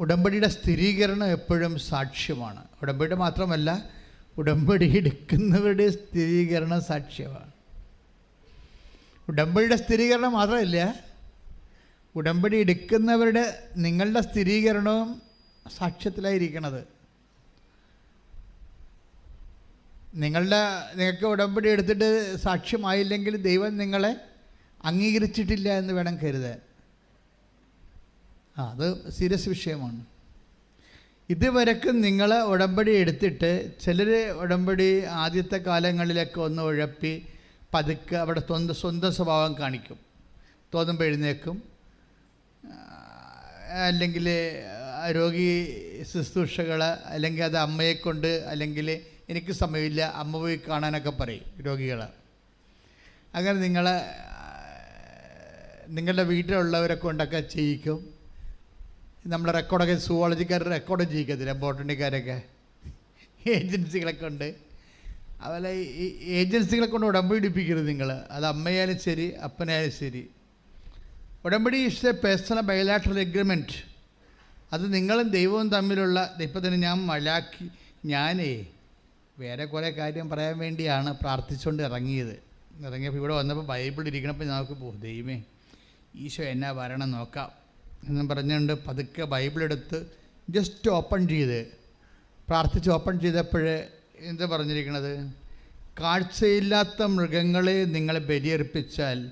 ഉടമ്പടിയുടെ സ്ഥിരീകരണം എപ്പോഴും സാക്ഷ്യമാണ്. ഉടമ്പടി മാത്രമല്ല ഉടമ്പടി എടുക്കുന്നവരുടെ സ്ഥിരീകരണം സാക്ഷ്യമാണ്. ഉടമ്പടിയുടെ സ്ഥിരീകരണം മാത്രമല്ല ഉടമ്പടി എടുക്കുന്നവരുടെ നിങ്ങളുടെ സ്ഥിരീകരണവും സാക്ഷ്യത്തിലായിരിക്കണത്. നിങ്ങളുടെ നിങ്ങൾക്ക് ഉടമ്പടി എടുത്തിട്ട് സാക്ഷ്യമായില്ലെങ്കിൽ ദൈവം നിങ്ങളെ അംഗീകരിച്ചിട്ടില്ല എന്ന് വേണം കരുതാൻ. അത് സീരിയസ് വിഷയമാണ്. ഇതുവരെക്കും നിങ്ങൾ ഉടമ്പടി എടുത്തിട്ട് ചിലർ ഉടമ്പടി ആദ്യത്തെ കാലങ്ങളിലൊക്കെ ഒന്ന് ഉഴപ്പി പതുക്കെ അവിടെ സ്വന്തം സ്വന്തം സ്വഭാവം കാണിക്കും. തോന്നുമ്പോൾ എഴുന്നേക്കും അല്ലെങ്കിൽ രോഗി ശുശ്രൂഷകൾ അല്ലെങ്കിൽ അത് അമ്മയെ കൊണ്ട് അല്ലെങ്കിൽ എനിക്ക് സമയമില്ല അമ്മ പോയി കാണാനൊക്കെ പറയും രോഗികൾ അങ്ങനെ നിങ്ങൾ നിങ്ങളുടെ വീട്ടിലുള്ളവരെ കൊണ്ടൊക്കെ ചെയ്യിക്കും. നമ്മുടെ റെക്കോർഡൊക്കെ സുവോളജിക്കാർ റെക്കോർഡ് ചെയ്യിക്കത്തില്ല ബോട്ടണിക്കാരൊക്കെ ഏജൻസികളൊക്കെ ഉണ്ട് അതുപോലെ ഈ ഏജൻസികളെ കൊണ്ട് ഉടമ്പടി ഇടിപ്പിക്കരുത് നിങ്ങൾ അത് അമ്മയായാലും ശരി അപ്പനായാലും ശരി. ഉടമ്പടി is a personal bilateral agreement അത് നിങ്ങളും ദൈവവും തമ്മിലുള്ള ഇപ്പം തന്നെ ഞാൻ മലാക്കി ഞാനേ വേറെ കുറേ കാര്യം പറയാൻ വേണ്ടിയാണ് പ്രാർത്ഥിച്ചുകൊണ്ട് ഇറങ്ങിയത്. ഇറങ്ങിയപ്പോൾ ഇവിടെ വന്നപ്പോൾ ബൈബിൾ ഇരിക്കണപ്പോൾ നമുക്ക് പോകും ദൈവമേ ഈശോ എന്നാ വരണം നോക്കാം. എന്നും പറഞ്ഞുകൊണ്ട് പതുക്കെ ബൈബിളെടുത്ത് ജസ്റ്റ് ഓപ്പൺ ചെയ്ത് പ്രാർത്ഥിച്ച് ഓപ്പൺ ചെയ്തപ്പോൾ എന്താ പറഞ്ഞിരിക്കുന്നത് കാഴ്ചയില്ലാത്ത മൃഗങ്ങളെ നിങ്ങൾ ബലിയർപ്പിച്ചാൽ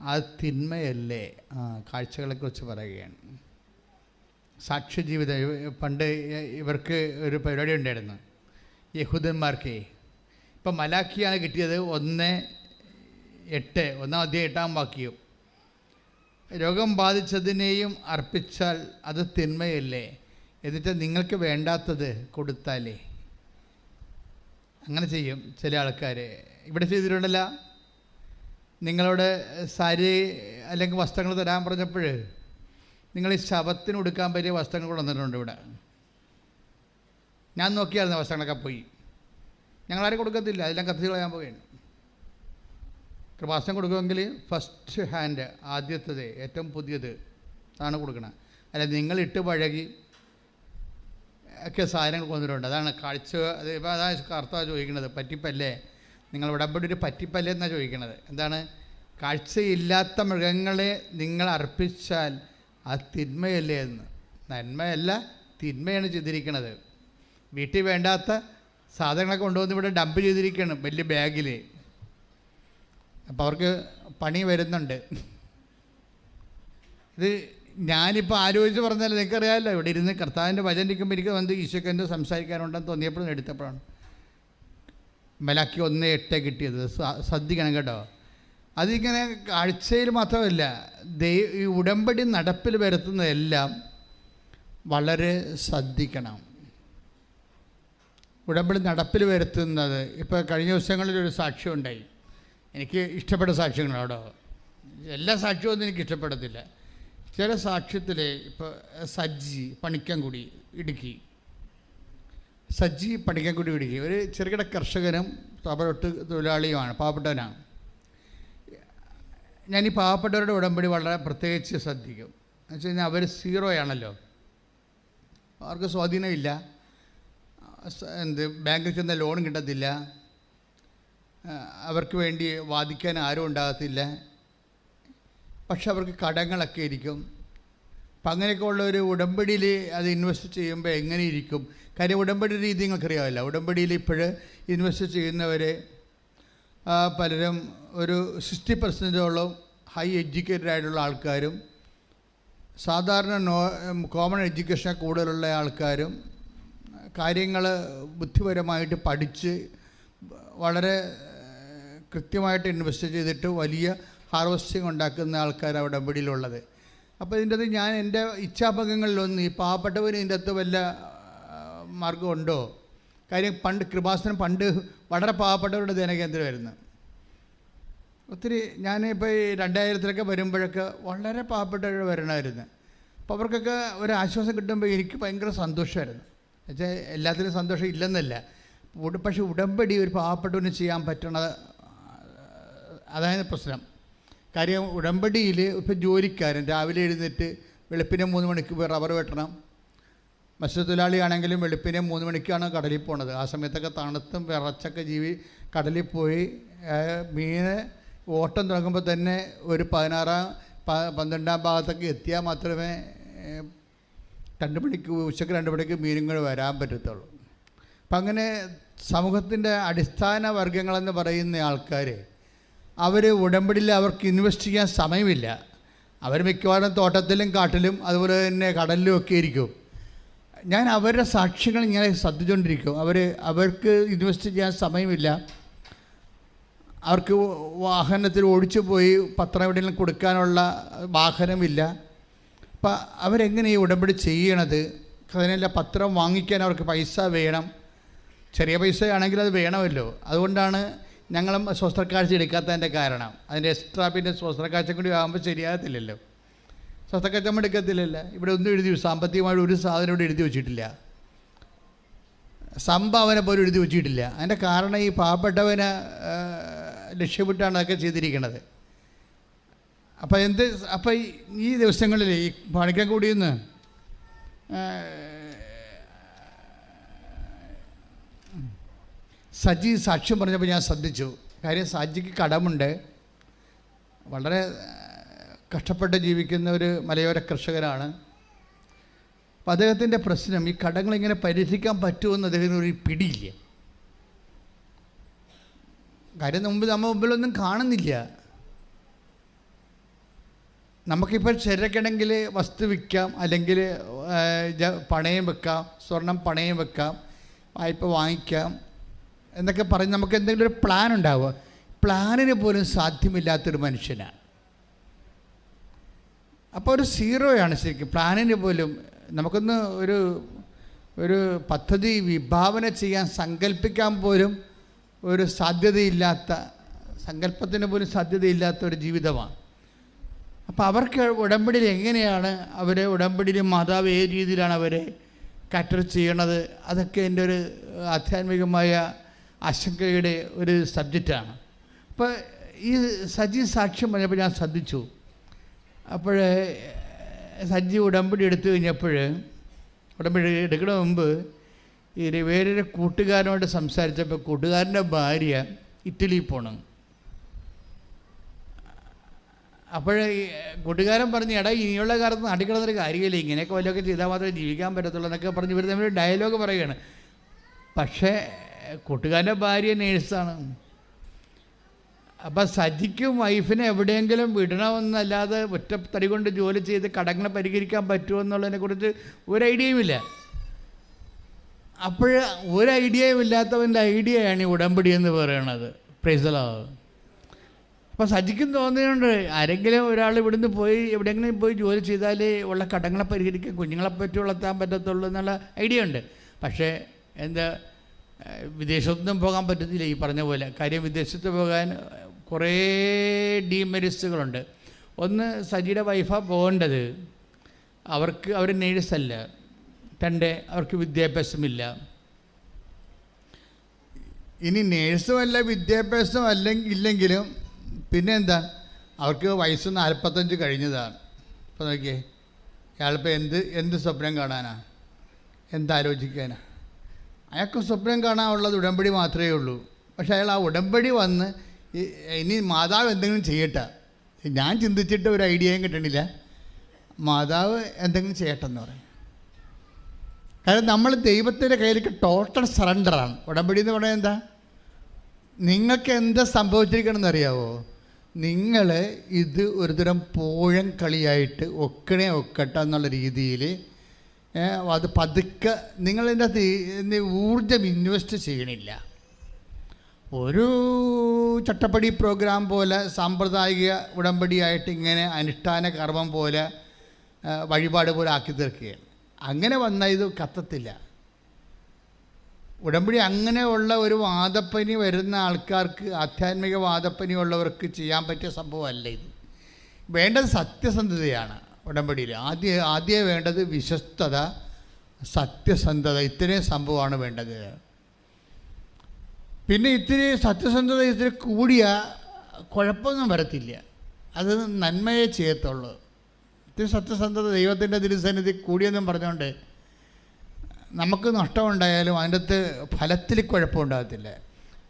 അത് തിന്മയല്ലേ? ആ കാഴ്ചകളെക്കുറിച്ച് പറയുകയാണ്. സാക്ഷ്യജീവിതം ജീവിതം പണ്ട് ഇവർക്ക് ഒരു പരിപാടി ഉണ്ടായിരുന്നു. യഹൂദന്മാർക്ക് ഇപ്പം മലാക്കിയാണ് കിട്ടിയത് ഒന്ന് എട്ട് ഒന്നാം അധ്യായം എട്ടാം വാക്യം. രോഗം ബാധിച്ചതിനെയും അർപ്പിച്ചാൽ അത് തിന്മയല്ലേ? എന്നിട്ട് നിങ്ങൾക്ക് വേണ്ടാത്തത് കൊടുത്താലേ. അങ്ങനെ ചെയ്യും ചില ആൾക്കാർ ഇവിടെ ചെയ്തിട്ടുണ്ടല്ല? നിങ്ങളോട് സാരി അല്ലെങ്കിൽ വസ്ത്രങ്ങൾ തരാൻ പറഞ്ഞപ്പോൾ നിങ്ങൾ ഈ ശവത്തിന് ഉടുക്കാൻ പറ്റിയ വസ്ത്രങ്ങൾ കൊണ്ടുവന്നിട്ടുണ്ട് ഇവിടെ. ഞാൻ നോക്കിയായിരുന്നു വസ്ത്രങ്ങളൊക്കെ പോയി. ഞങ്ങളാരും കൊടുക്കത്തില്ല. അതെല്ലാം കത്തിച്ച് കളയാൻ പോവുകയാണ്. കൃപാസനം കൊടുക്കുമെങ്കിൽ ഫസ്റ്റ് ഹാൻഡ് ആദ്യത്തത് ഏറ്റവും പുതിയത് അതാണ് കൊടുക്കണം. അല്ല നിങ്ങൾ ഇട്ട് പഴകി ഒക്കെ സാധനങ്ങൾ കൊണ്ടുവരുന്നുണ്ട്. അതാണ് കാഴ്ച അത് ഇപ്പോൾ അതാണ് കർത്താവ് ചോദിക്കുന്നത് പറ്റിപ്പല്ലേ? നിങ്ങൾ ഉടമ്പടി ഒരു പറ്റിപ്പല്ലേ എന്നാണ് ചോദിക്കുന്നത് എന്താണ്? കാഴ്ചയില്ലാത്ത മൃഗങ്ങളെ നിങ്ങൾ അർപ്പിച്ചാൽ അത് തിന്മയല്ലേ എന്ന്. നന്മയല്ല തിന്മയാണ് ചെയ്തിരിക്കുന്നത് വീട്ടിൽ വേണ്ടാത്ത സാധനങ്ങളൊക്കെ കൊണ്ടുവന്ന് ഇവിടെ ഡംപ് ചെയ്തിരിക്കുകയാണ് വലിയ ബാഗിൽ അപ്പോൾ അവർക്ക് പണി വരുന്നുണ്ട്. ഇത് ഞാനിപ്പോൾ ആലോചിച്ച് പറഞ്ഞാൽ നിനക്കറിയാമല്ലോ ഇവിടെ ഇരുന്ന് കർത്താവിന്റെ വചനം ഇരിക്കുമ്പോൾ എനിക്ക് വന്ന് ഈശോക്ക് എന്തോ സംസാരിക്കാനുണ്ടെന്ന് തോന്നിയപ്പോഴും എടുത്തപ്പോഴാണ്. മലാക്കി ഒന്ന് എട്ട് കിട്ടിയത്. ശ്രദ്ധിക്കണം കേട്ടോ. അതിങ്ങനെ കാഴ്ചയിൽ മാത്രമല്ല ദൈ ഈ ഉടമ്പടി നടപ്പിൽ വരുത്തുന്നതെല്ലാം വളരെ ശ്രദ്ധിക്കണം. ഉടമ്പടി നടപ്പിൽ വരുത്തുന്നത് ഇപ്പോൾ കഴിഞ്ഞ ദിവസങ്ങളിൽ ഒരു സാക്ഷ്യം ഉണ്ടായി. എനിക്ക് ഇഷ്ടപ്പെട്ട സാക്ഷ്യങ്ങളാണ്? എല്ലാ സാക്ഷ്യവും എനിക്ക് ഇഷ്ടപ്പെടത്തില്ല. ചില സാക്ഷ്യത്തിൽ ഇപ്പോൾ സജ്ജി പണിക്കൻകുടി ഇടുക്കി. സജ്ജി പണിക്കൻകുടി ഇടുക്കി. ഒരു ചെറുകിട കർഷകനും തപരൊട്ട് തൊഴിലാളിയുമാണ് പാവപ്പെട്ടവനാണ്. ഞാൻ ഈ പാവപ്പെട്ടവരുടെ ഉടമ്പടി വളരെ പ്രത്യേകിച്ച് ശ്രദ്ധിക്കും. എന്ന് വെച്ച് കഴിഞ്ഞാൽ അവർ സീറോയാണല്ലോ അവർക്ക് സ്വാധീനമില്ല. എന്ത് ബാങ്കിൽ ചെന്ന ലോൺ കിട്ടത്തില്ല. അവർക്ക് വേണ്ടി വാദിക്കാൻ ആരും ഉണ്ടാകത്തില്ല. പക്ഷെ അവർക്ക് കടങ്ങളൊക്കെ ഇരിക്കും. അപ്പം അങ്ങനെയൊക്കെ ഉള്ള ഒരു ഉടമ്പടിയിൽ അത് ഇൻവെസ്റ്റ് ചെയ്യുമ്പോൾ എങ്ങനെ ഇരിക്കും? കാര്യം ഉടമ്പടി രീതി നിങ്ങൾക്കറിയാമല്ലോ. ഉടമ്പടിയിൽ ഇപ്പോൾ ഇൻവെസ്റ്റ് ചെയ്യുന്നവർ പലരും ഒരു സിക്സ്റ്റി പെർസെന്റോളം ഹൈ എഡ്യൂക്കേറ്റഡ് ആയിട്ടുള്ള ആൾക്കാരും സാധാരണ നോ കോമൺ എഡ്യൂക്കേഷൻ കൂടുതലുള്ള ആൾക്കാരും കാര്യങ്ങൾ ബുദ്ധിപരമായിട്ട് പഠിച്ച് വളരെ കൃത്യമായിട്ട് ഇൻവെസ്റ്റ് ചെയ്തിട്ട് വലിയ ഹാർവസ്റ്റിംഗ് ഉണ്ടാക്കുന്ന ആൾക്കാർ അവിടെ ഉടമ്പടിയിലുള്ളത് അപ്പോൾ ഇതിന്റെ അത് ഞാൻ എന്റെ ഇച്ഛാഭംഗങ്ങളിലൊന്ന് ഈ പാവപ്പെട്ടവന് ഇതിന്റെ അകത്ത് വല്ല മാർഗമുണ്ടോ കാര്യം പണ്ട് കൃപാസനം പണ്ട് വളരെ പാവപ്പെട്ടവരുടെ ധനകേന്ദ്രമായിരുന്നു ഒത്തിരി ഞാനിപ്പോൾ ഈ രണ്ടായിരത്തിലൊക്കെ വരുമ്പോഴൊക്കെ വളരെ പാവപ്പെട്ടവർ വരണമായിരുന്നു അപ്പോൾ അവർക്കൊക്കെ ഒരു ആശ്വാസം കിട്ടുമ്പോൾ എനിക്ക് ഭയങ്കര സന്തോഷമായിരുന്നു എന്നുവെച്ചാൽ എല്ലാത്തിനും സന്തോഷം ഇല്ലെന്നല്ല. പക്ഷേ ഉടമ്പടി ഒരു പാവപ്പെട്ടവന് ചെയ്യാൻ പറ്റണത് അതായത് പ്രശ്നം. കാര്യം ഉടമ്പടിയിൽ ഇപ്പോൾ ജോലിക്കാരൻ രാവിലെ എഴുന്നേറ്റ് വെളുപ്പിനെ മൂന്ന് മണിക്ക് പോയി റബ്ബർ വെട്ടണം. മത്സ്യത്തൊഴിലാളിയാണെങ്കിലും വെളുപ്പിനെ മൂന്ന് മണിക്കാണ് കടലിൽ പോണത്. ആ സമയത്തൊക്കെ തണുത്തും വിറച്ചൊക്കെ ജീവി കടലിൽ പോയി മീൻ ഓട്ടം തുടങ്ങുമ്പോൾ തന്നെ ഒരു പതിനാറാം പന്ത്രണ്ടാം ഭാഗത്തൊക്കെ എത്തിയാൽ മാത്രമേ രണ്ട് മണിക്ക് ഉച്ചയ്ക്ക് രണ്ട് മണിക്ക് മീനുകൾ വരാൻ പറ്റത്തുള്ളൂ. അപ്പം അങ്ങനെ സമൂഹത്തിന്റെ അടിസ്ഥാന വർഗങ്ങളെന്ന് പറയുന്ന ആൾക്കാർ അവർ ഉടമ്പടിയിൽ അവർക്ക് ഇൻവെസ്റ്റ് ചെയ്യാൻ സമയമില്ല. അവർ മിക്കവാറും തോട്ടത്തിലും കാട്ടിലും അതുപോലെ തന്നെ കടലിലും ഒക്കെ ഇരിക്കും ഞാൻ അവരുടെ സാക്ഷ്യങ്ങൾ ഇങ്ങനെ ശ്രദ്ധിച്ചുകൊണ്ടിരിക്കും അവർ അവർക്ക് ഇൻവെസ്റ്റ് ചെയ്യാൻ സമയമില്ല. അവർക്ക് വാഹനത്തിൽ ഓടിച്ചു പോയി പത്രം എവിടെയെങ്കിലും കൊടുക്കാനുള്ള വാഹനമില്ല. അപ്പം അവരെങ്ങനെ ഈ ഉടമ്പടി ചെയ്യണത്? അതിനല്ല പത്രം വാങ്ങിക്കാൻ അവർക്ക് പൈസ വേണം. ചെറിയ പൈസ ആണെങ്കിൽ അത് വേണമല്ലോ. അതുകൊണ്ടാണ് ഞങ്ങളും സ്വസ്ത്രക്കാഴ്ച എടുക്കാത്തതിന്റെ കാരണം. അതിന്റെ എക്സ്ട്രാ പിന്നെ സ്വസ്ത്രക്കാഴ്ച കൂടി ആകുമ്പോൾ ശരിയാകത്തില്ലല്ലോ. സ്വസ്ത്രക്കാഴ്ച നമ്മൾ എടുക്കത്തില്ലല്ലോ. ഇവിടെ ഒന്നും എഴുതി സാമ്പത്തികമായിട്ട് ഒരു സാധനം ഇവിടെ എഴുതി വെച്ചിട്ടില്ല. സംഭാവന പോലും എഴുതി വെച്ചിട്ടില്ല. അതിന്റെ കാരണം ഈ പാവപ്പെട്ടവനെ ലക്ഷ്യമിട്ടാണ് അതൊക്കെ ചെയ്തിരിക്കുന്നത് അപ്പോൾ എന്ത് അപ്പോൾ ഈ- ദിവസങ്ങളിൽ ഈ പണിക്കാൻ കൂടിയെന്ന് സജി സാക്ഷ്യം പറഞ്ഞപ്പോൾ ഞാൻ ശ്രദ്ധിച്ചു. കാര്യം സജിക്ക് കടമുണ്ട്. വളരെ കഷ്ടപ്പെട്ട് ജീവിക്കുന്ന ഒരു മലയോര കർഷകനാണ്. അപ്പം അദ്ദേഹത്തിന്റെ പ്രശ്നം ഈ കടങ്ങൾ ഇങ്ങനെ പരിഹരിക്കാൻ പറ്റുമെന്ന് അദ്ദേഹത്തിന് ഒരു പിടിയില്ല. കാര്യം മുമ്പ് നമ്മൾ മുമ്പിലൊന്നും കാണുന്നില്ല. നമുക്കിപ്പോൾ ചിരക്കണമെങ്കിൽ വസ്തു വിൽക്കാം അല്ലെങ്കിൽ പണയം വെക്കാം സ്വർണം പണയം വെക്കാം വായ്പ വാങ്ങിക്കാം. എന്നൊക്കെ പറഞ്ഞ് നമുക്ക് എന്തെങ്കിലും ഒരു പ്ലാൻ ഉണ്ടാവുക. പ്ലാനിന് പോലും സാധ്യമില്ലാത്തൊരു മനുഷ്യനാണ്. അപ്പോൾ ഒരു സീറോയാണ് ശരിക്കും. പ്ലാനിന് പോലും നമുക്കൊന്ന് ഒരു ഒരു പദ്ധതി വിഭാവന ചെയ്യാൻ സങ്കല്പിക്കാൻ പോലും ഒരു സാധ്യതയില്ലാത്ത സങ്കല്പത്തിന് പോലും സാധ്യതയില്ലാത്ത ഒരു ജീവിതമാണ്. അപ്പോൾ അവർക്ക് ഉടമ്പടിയിൽ എങ്ങനെയാണ് അവരെ ഉടമ്പടിയിൽ മാതാവ് ഏത് രീതിയിലാണ് അവരെ കാറ്റർ ചെയ്യണത്? അതൊക്കെ എന്റെ ഒരു ആധ്യാത്മികമായ ആശങ്കയുടെ ഒരു സബ്ജക്റ്റാണ്. അപ്പോൾ ഈ സജി സാക്ഷ്യം പറഞ്ഞപ്പോൾ ഞാൻ ശ്രദ്ധിച്ചു. അപ്പോൾ സജി ഉടമ്പടി എടുത്തു കഴിഞ്ഞപ്പോൾ ഉടമ്പടി എടുക്കുന്ന മുമ്പ് ഈ വേറൊരു കൂട്ടുകാരനോട് സംസാരിച്ചപ്പോൾ കൂട്ടുകാരന്റെ ഭാര്യ ഇറ്റലിയിൽ പോകണം അപ്പോൾ കൂട്ടുകാരൻ പറഞ്ഞു എടാ ഇനിയുള്ള കാലത്ത് നാട്ടിൽ കിടന്നൊരു കാര്യമില്ല. ഇങ്ങനെയൊക്കെ വല്ലതൊക്കെ ചെയ്താൽ മാത്രമേ ജീവിക്കാൻ പറ്റത്തുള്ളൂ എന്നൊക്കെ പറഞ്ഞ് ഇവർ തമ്മിൽ ഡയലോഗ് പറയുകയാണ്. പക്ഷേ കൂട്ടുകാരന്റെ ഭാര്യ നേഴ്സാണ്. അപ്പം സജിക്കും വൈഫിനെ എവിടെയെങ്കിലും വിടണമെന്നല്ലാതെ ഒറ്റ തടി കൊണ്ട് ജോലി ചെയ്ത് കടങ്ങളെ പരിഹരിക്കാൻ പറ്റുമോ എന്നുള്ളതിനെക്കുറിച്ച് ഒരു ഐഡിയയുമില്ല അപ്പോൾ ഒരു ഐഡിയയും ഇല്ലാത്തവന്റെ ഐഡിയയാണ് ഈ ഉടമ്പടി എന്ന് പറയണത്. പ്രൈസലാവ് അപ്പോൾ സജിക്കും തോന്നിയുണ്ട് ആരെങ്കിലും ഒരാൾ ഇവിടുന്ന് പോയി എവിടെയെങ്കിലും പോയി ജോലി ചെയ്താലേ ഉള്ള കടങ്ങളെ പരിഹരിക്കാൻ കുഞ്ഞുങ്ങളെ പറ്റി വളർത്താൻ പറ്റത്തുള്ളൂ എന്നുള്ള ഐഡിയ ഉണ്ട്. പക്ഷേ എന്താ വിദേശത്തൊന്നും പോകാൻ പറ്റത്തില്ല ഈ പറഞ്ഞ പോലെ. കാര്യം വിദേശത്ത് പോകാൻ കുറേ ഡീമെരിറ്റ്സുകളുണ്ട് ഒന്ന് സജിയുടെ വൈഫാണ് പോകേണ്ടത്. അവർക്ക് അവർ നേഴ്സല്ല. രണ്ട് അവർക്ക് വിദ്യാഭ്യാസമില്ല. ഇനി നേഴ്സുമല്ല വിദ്യാഭ്യാസം അല്ലെങ്കിൽ ഇല്ലെങ്കിലും പിന്നെ എന്താ അവർക്ക് വയസ്സ് നാൽപ്പത്തഞ്ച് കഴിഞ്ഞതാണ്. ഇപ്പോൾ നോക്കിയേ ഇയാളിപ്പോൾ എന്ത് എന്ത് സ്വപ്നം കാണാനാ? എന്താലോചിക്കാനാ? അയാൾക്ക് സ്വപ്നം കാണാനുള്ളത് ഉടമ്പടി മാത്രമേ ഉള്ളൂ. പക്ഷേ അയാൾ ആ ഉടമ്പടി വന്ന് ഇനി മാതാവ് എന്തെങ്കിലും ചെയ്യട്ടെ. ഞാൻ ചിന്തിച്ചിട്ട് ഒരു ഐഡിയയും കിട്ടണില്ല. മാതാവ് എന്തെങ്കിലും ചെയ്യട്ടെ എന്ന് പറയും കാരണം നമ്മൾ ദൈവത്തിന്റെ കയ്യിലേക്ക് ടോട്ടൽ സറണ്ടറാണ് ഉടമ്പടി എന്ന് പറയുന്നത് എന്താ? നിങ്ങൾക്ക് എന്താ സംഭവിച്ചിരിക്കണമെന്ന് അറിയാവോ? നിങ്ങൾ ഇത് ഒരുതരം പോഴം കളിയായിട്ട് ഒക്കണേ ഒക്കട്ടെ എന്നുള്ള രീതിയിൽ അത് പതുക്കെ നിങ്ങളതിന്റെ അകത്ത് ഊർജം ഇൻവെസ്റ്റ് ചെയ്യണില്ല. ഒരു ചട്ടപ്പടി പ്രോഗ്രാം പോലെ സാമ്പ്രദായിക ഉടമ്പടിയായിട്ട് ഇങ്ങനെ അനുഷ്ഠാന കർമ്മം പോലെ വഴിപാട് പോലെ ആക്കി തീർക്കുകയാണ്. അങ്ങനെ വന്നാൽ ഇത് കത്തത്തില്ല. ഉടമ്പടി അങ്ങനെയുള്ള ഒരു വാദപ്പനി വരുന്ന ആൾക്കാർക്ക് ആധ്യാത്മിക വാദപ്പനി ഉള്ളവർക്ക് ചെയ്യാൻ പറ്റിയ സംഭവമല്ല ഇത്. വേണ്ടത് സത്യസന്ധതയാണ്. ഉടമ്പടിയിൽ ആദ്യ ആദ്യം വേണ്ടത് വിശ്വസ്തത സത്യസന്ധത ഇത്രയും സംഭവമാണ് വേണ്ടത്. പിന്നെ ഇത്തിരി സത്യസന്ധത ഇത്തിരി കൂടിയ കുഴപ്പമൊന്നും വരത്തില്ല. അത് നന്മയെ ചെയ്യത്തുള്ളൂ. ഇത്തിരി സത്യസന്ധത ദൈവത്തിന്റെ തിരുസന്നിധി കൂടിയെന്നും പറഞ്ഞുകൊണ്ട് നമുക്ക് നഷ്ടമുണ്ടായാലും അതിന്റെ ഫലത്തിൽ കുഴപ്പമുണ്ടാകത്തില്ല.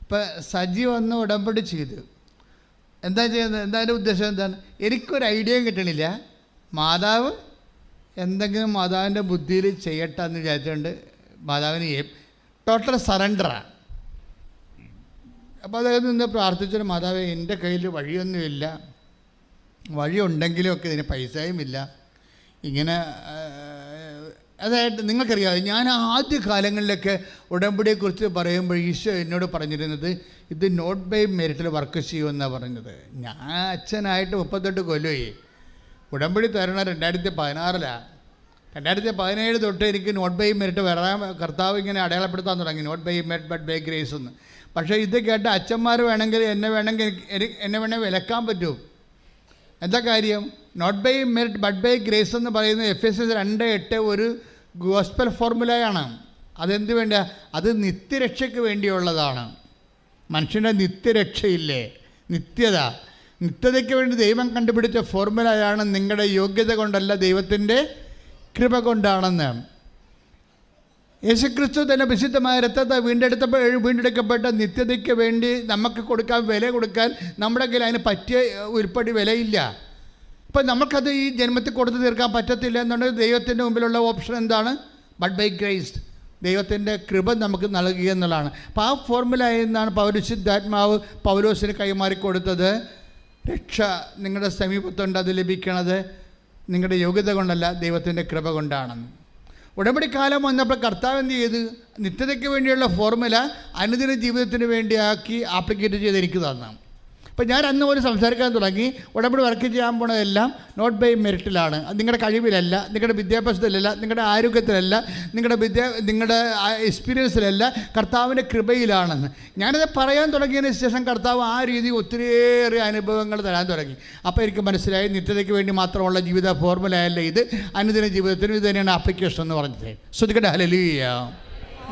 ഇപ്പം സജി വന്ന് ഉടമ്പടി ചെയ്തു. എന്താ ചെയ്യുന്നത്? എന്താ അതിന്റെ ഉദ്ദേശം? എന്താണ്? എനിക്കൊരു ഐഡിയയും കിട്ടണില്ല. മാതാവ് എന്തെങ്കിലും മാതാവിന്റെ ബുദ്ധിയിൽ ചെയ്യട്ടെ എന്ന് വിചാരിച്ചുകൊണ്ട് മാതാവിന് ടോട്ടൽ സറണ്ടറാണ് അപ്പോൾ അദ്ദേഹം നിന്ന് പ്രാർത്ഥിച്ചൊരു മാതാവ് എന്റെ കയ്യിൽ വഴിയൊന്നുമില്ല. വഴിയുണ്ടെങ്കിലും ഒക്കെ ഇതിന് പൈസയും ഇല്ല. ഇങ്ങനെ അതായത് നിങ്ങൾക്കറിയാം ഞാൻ ആദ്യ കാലങ്ങളിലൊക്കെ ഉടമ്പടിയെക്കുറിച്ച് പറയുമ്പോൾ ഈശോ എന്നോട് പറഞ്ഞിരുന്നത് ഇത് നോട്ട് ബൈ മെറിറ്റിൽ വർക്ക് ചെയ്യുമെന്നാണ് പറഞ്ഞത്. ഞാൻ അച്ഛനായിട്ട് മുപ്പത്തെട്ട് കൊല്ലമായി ഉടമ്പടി തരണ രണ്ടായിരത്തി പതിനാറിലാണ് രണ്ടായിരത്തി പതിനേഴ് തൊട്ട് എനിക്ക് നോട്ട് ബൈ മെറിറ്റ് വരാൻ കർത്താവ് ഇങ്ങനെ അടയാളപ്പെടുത്താൻ തുടങ്ങി. Not by merit but by grace എന്ന്. പക്ഷേ ഇത് കേട്ട അച്ഛന്മാർ വേണമെങ്കിൽ എന്നെ വേണമെങ്കിൽ എനിക്ക് എന്നെ വേണമെങ്കിൽ വിലക്കാൻ പറ്റും. എന്താ കാര്യം? Not by merit but by grace എന്ന് പറയുന്നത് എഫ് എസ് എസ് രണ്ട് എട്ട് ഒരു ഗോസ്പൽ ഫോർമുലയാണ്. അതെന്ത് വേണ്ട? അത് നിത്യരക്ഷയ്ക്ക് വേണ്ടിയുള്ളതാണ്. മനുഷ്യന്റെ നിത്യരക്ഷയില്ലേ? നിത്യത. നിത്യതയ്ക്ക് വേണ്ടി ദൈവം കണ്ടുപിടിച്ച ഫോർമുലയാണ് നിങ്ങളുടെ യോഗ്യത കൊണ്ടല്ല ദൈവത്തിന്റെ കൃപ കൊണ്ടാണെന്ന്. യേശുക്രിസ്തു തന്നെ വിശുദ്ധമായ രക്തത്തെ വീണ്ടെടുത്തപ്പോൾ വീണ്ടെടുക്കപ്പെട്ട നിത്യതയ്ക്ക് വേണ്ടി നമുക്ക് കൊടുക്കാൻ വില കൊടുക്കാൻ നമ്മുടെ കയ്യിൽ അതിന് പറ്റിയ ഉരുപ്പടി വിലയില്ല. അപ്പം നമുക്കത് ഈ ജന്മത്തിൽ കൊടുത്തു തീർക്കാൻ പറ്റത്തില്ല എന്നുണ്ടെങ്കിൽ ദൈവത്തിന്റെ മുമ്പിലുള്ള ഓപ്ഷൻ എന്താണ്? ബട്ട് ബൈ ഗ്രേസ് ദൈവത്തിന്റെ കൃപ നമുക്ക് നൽകുക എന്നുള്ളതാണ്. അപ്പോൾ ആ ഫോർമുല നിന്നാണ് പൗരശുദ്ധാത്മാവ് പൗലോസിന് കൈമാറി കൊടുത്തത്? രക്ഷ നിങ്ങളുടെ സമീപത്തുണ്ട് അത് ലഭിക്കണത് നിങ്ങളുടെ യോഗ്യത കൊണ്ടല്ല ദൈവത്തിന്റെ കൃപ കൊണ്ടാണെന്ന്. ഉടമ്പടി കാലം വന്നപ്പോൾ കർത്താവ് എന്ത് ചെയ്ത്? നിത്യതയ്ക്ക് വേണ്ടിയുള്ള ഫോർമുല അനുദിന ജീവിതത്തിന് വേണ്ടിയാക്കി ആപ്ലിക്കേറ്റ് ചെയ്ത് എനിക്ക് തന്നു അപ്പോൾ ഞാൻ അന്ന് പോലും സംസാരിക്കാൻ തുടങ്ങി. ഉടമ്പടി വർക്ക് ചെയ്യാൻ പോണതെല്ലാം നോട്ട് ബൈ മെറിറ്റിലാണ് നിങ്ങളുടെ കഴിവിലല്ല നിങ്ങളുടെ വിദ്യാഭ്യാസത്തിലല്ല നിങ്ങളുടെ ആരോഗ്യത്തിലല്ല നിങ്ങളുടെ വിദ്യ നിങ്ങളുടെ എക്സ്പീരിയൻസിലല്ല കർത്താവിന്റെ കൃപയിലാണെന്ന്. ഞാനത് പറയാൻ തുടങ്ങിയതിന് ശേഷം കർത്താവ് ആ രീതി ഒത്തിരിയേറെ അനുഭവങ്ങൾ തരാൻ തുടങ്ങി. അപ്പോൾ എനിക്ക് മനസ്സിലായി നിത്യതയ്ക്ക് വേണ്ടി മാത്രമുള്ള ജീവിത ഫോർമുലയല്ല ഇത്. അനുദിന ജീവിതത്തിനും ഇത് തന്നെയാണ് ആപ്ലിക്കേഷൻ എന്ന് പറഞ്ഞത്. ശ്രദ്ധിക്കട്ടെ? ഹലലിയ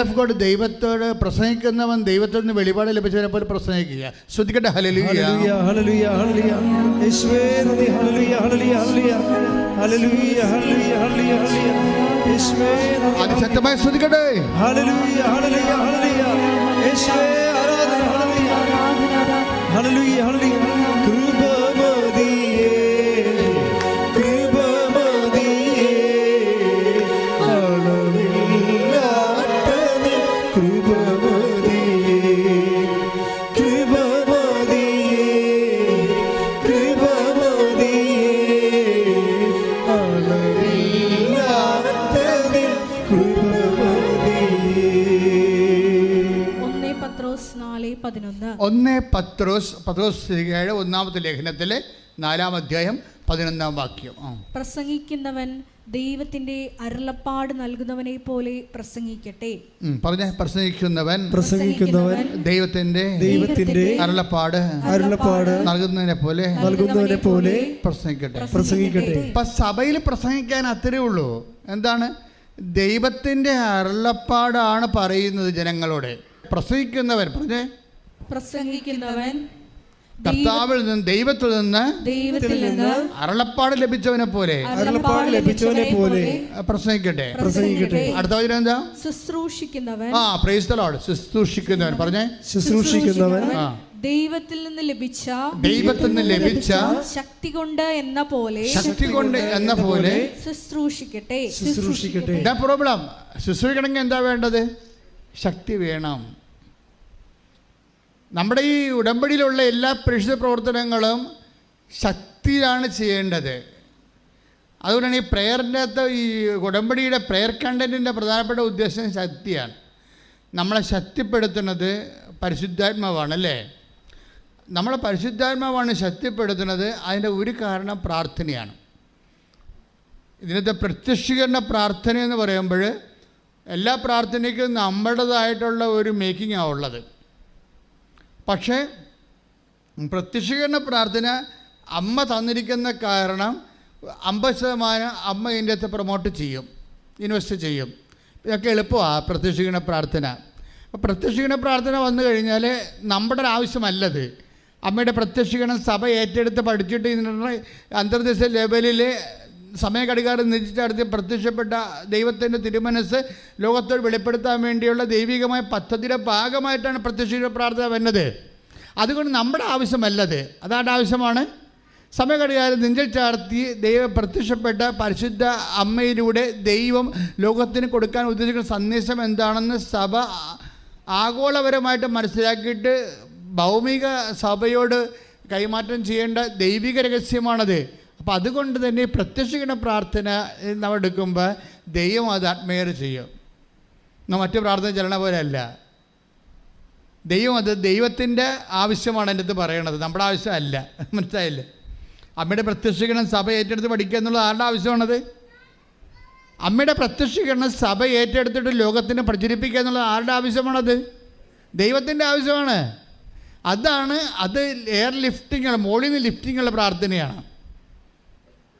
ഓഫ് ഗോഡ് ദൈവത്തോട് പ്രസംഗിക്കുന്നവൻ ദൈവത്തിൽ നിന്ന് വെളിപാട് ലഭിച്ചവരെ പോലെ പ്രസംഗിക്കുക. ശ്രദ്ധിക്കട്ടെ ഹലലിയ ശ്രദ്ധിക്കട്ടെ. ഹല്ലേലൂയ യേശുവേ ഒന്ന് പത്രോസ് പത്രോസ് ഏഴ് ഒന്നാമത്തെ ലേഖനത്തിലെ നാലാം അധ്യായം പതിനൊന്നാം വാക്യം. പ്രസംഗിക്കുന്നവൻ ദൈവത്തിന്റെ അരുളപ്പാട് നൽകുന്നവനെ പോലെ പ്രസംഗിക്കട്ടെ. പറഞ്ഞ പറഞ്ഞേ പ്രസംഗിക്കുന്നവൻ പ്രസംഗിക്കുന്നവൻ ദൈവത്തിന്റെ ദൈവത്തിന്റെ അരുളപ്പാട് അരുളപ്പാട് നൽകുന്നതിനെ പോലെ നൽകുന്നവനെ പോലെ പ്രസംഗിക്കട്ടെ. പ്രസംഗിക്കട്ടെ. ഇപ്പൊ സഭയിൽ പ്രസംഗിക്കാൻ അത്രേ ഉള്ളൂ. എന്താണ്? ദൈവത്തിന്റെ അരുളപ്പാടാണ് പറയുന്നത് ജനങ്ങളോട്. പ്രസംഗിക്കുന്നവൻ പറഞ്ഞേ പ്രസംഗിക്കുന്നവൻ കർത്താവിൽ നിന്ന് ദൈവത്തിൽ നിന്ന് ദൈവത്തിൽ നിന്ന് അരുളപ്പാട് ലഭിച്ചവനെ പോലെ. അരുളപ്പാട് ലഭിച്ചവനെ പോലെ. പ്രസംഗിക്കട്ടെ. പ്രസംഗിക്കട്ടെ. അടുത്ത വചനം എന്താ? ശുശ്രൂഷിക്കുന്നവൻ ആ പ്രൈസ് ശുശ്രൂഷിക്കുന്നവൻ. പറഞ്ഞേ. ശുശ്രൂഷിക്കുന്നവൻ. ആ. ദൈവത്തിൽ നിന്ന് ലഭിച്ച ദൈവത്തിൽ നിന്ന് ലഭിച്ച ശക്തി കൊണ്ട് എന്ന പോലെ ശക്തി കൊണ്ട് എന്ന പോലെ ശുശ്രൂഷിക്കട്ടെ. ശുശ്രൂഷിക്കട്ടെ. എന്താ പ്രോബ്ലം ശുശ്രൂഷിക്കണമെങ്കിൽ എന്താ വേണ്ടത്? ശക്തി വേണം. നമ്മുടെ ഈ ഉടമ്പടിയിലുള്ള എല്ലാ പരിശുദ്ധ പ്രവർത്തനങ്ങളും ശക്തിയിലാണ് ചെയ്യേണ്ടത്. അതുകൊണ്ടാണ് ഈ പ്രെയറിന്റെ അകത്ത് ഈ ഉടമ്പടിയുടെ പ്രെയർ കണ്ടന്റിന്റെ പ്രധാനപ്പെട്ട ഉദ്ദേശം ശക്തിയാണ്. നമ്മളെ ശക്തിപ്പെടുത്തുന്നത് പരിശുദ്ധാത്മാവാണ് അല്ലേ? നമ്മളെ പരിശുദ്ധാത്മാവാണ് ശക്തിപ്പെടുത്തുന്നത് അതിന്റെ ഒരു കാരണം പ്രാർത്ഥനയാണ്. ഇതിനകത്തെ പ്രത്യക്ഷീകരണ പ്രാർത്ഥന എന്ന് പറയുമ്പോൾ എല്ലാ പ്രാർത്ഥനയ്ക്കും നമ്മുടേതായിട്ടുള്ള ഒരു മേക്കിംഗ് ഉള്ളത്. പക്ഷേ പ്രത്യക്ഷീകരണ പ്രാർത്ഥന അമ്മ തന്നിരിക്കുന്ന കാരണം അമ്പത് ശതമാനം അമ്മ ഇതിന്റെ അകത്ത് പ്രൊമോട്ട് ചെയ്യും ഇൻവെസ്റ്റ് ചെയ്യും. ഇതൊക്കെ എളുപ്പമാണ് പ്രത്യക്ഷീകരണ പ്രാർത്ഥന. അപ്പോൾ പ്രത്യക്ഷീകരണ പ്രാർത്ഥന വന്നു കഴിഞ്ഞാൽ നമ്മുടെ ആവശ്യമല്ലത്. അമ്മയുടെ പ്രത്യക്ഷീകരണം സഭ ഏറ്റെടുത്ത് പഠിച്ചിട്ട് അന്തർദേശ ലെവലിൽ സമയഘടികാരം നിശ്ചിച്ചടുത്ത് പ്രത്യക്ഷപ്പെട്ട ദൈവത്തിന്റെ തിരുമനസ് ലോകത്തോട് വെളിപ്പെടുത്താൻ വേണ്ടിയുള്ള ദൈവികമായ പദ്ധതിയുടെ ഭാഗമായിട്ടാണ് പ്രത്യക്ഷ പ്രാർത്ഥന വരുന്നത്. അതുകൊണ്ട് നമ്മുടെ ആവശ്യമല്ലത്. അതാണ്ട് ആവശ്യമാണ്? സമയഘടികാരം നെഞ്ചിൽ ചാർത്തി ദൈവം പ്രത്യക്ഷപ്പെട്ട പരിശുദ്ധ അമ്മയിലൂടെ ദൈവം ലോകത്തിന് കൊടുക്കാൻ ഉദ്ദേശിക്കുന്ന സന്ദേശം എന്താണെന്ന് സഭ ആഗോളപരമായിട്ട് മനസ്സിലാക്കിയിട്ട് ഭൗമിക സഭയോട് കൈമാറ്റം ചെയ്യേണ്ട ദൈവിക രഹസ്യമാണത്. അപ്പം അതുകൊണ്ട് തന്നെ പ്രത്യക്ഷിക്കുന്ന പ്രാർത്ഥന നമ്മൾ എടുക്കുമ്പോൾ ദൈവം അത് അഡ്മയർ ചെയ്യും. നമ്മൾ മറ്റു പ്രാർത്ഥന ചെല്ലണ പോലെ അല്ല ദൈവം അത് ദൈവത്തിന്റെ ആവശ്യമാണ് എന്റെ അടുത്ത് പറയണത്. നമ്മുടെ ആവശ്യമല്ല മനസ്സിലായില്ലേ? അമ്മയുടെ പ്രത്യക്ഷീകരണം സഭ ഏറ്റെടുത്ത് പഠിക്കുക എന്നുള്ളത് ആരുടെ ആവശ്യമാണത്? അമ്മയുടെ പ്രത്യക്ഷീകരണം സഭ ഏറ്റെടുത്തിട്ട് ലോകത്തിനെ പ്രചരിപ്പിക്കുക എന്നുള്ളത് ആരുടെ ആവശ്യമാണത്? ദൈവത്തിന്റെ ആവശ്യമാണ്. അതാണ് അത് എയർ ലിഫ്റ്റിങ്ങുള്ള മോളിൽ നിന്ന് ലിഫ്റ്റിങ്ങുള്ള പ്രാർത്ഥനയാണ്.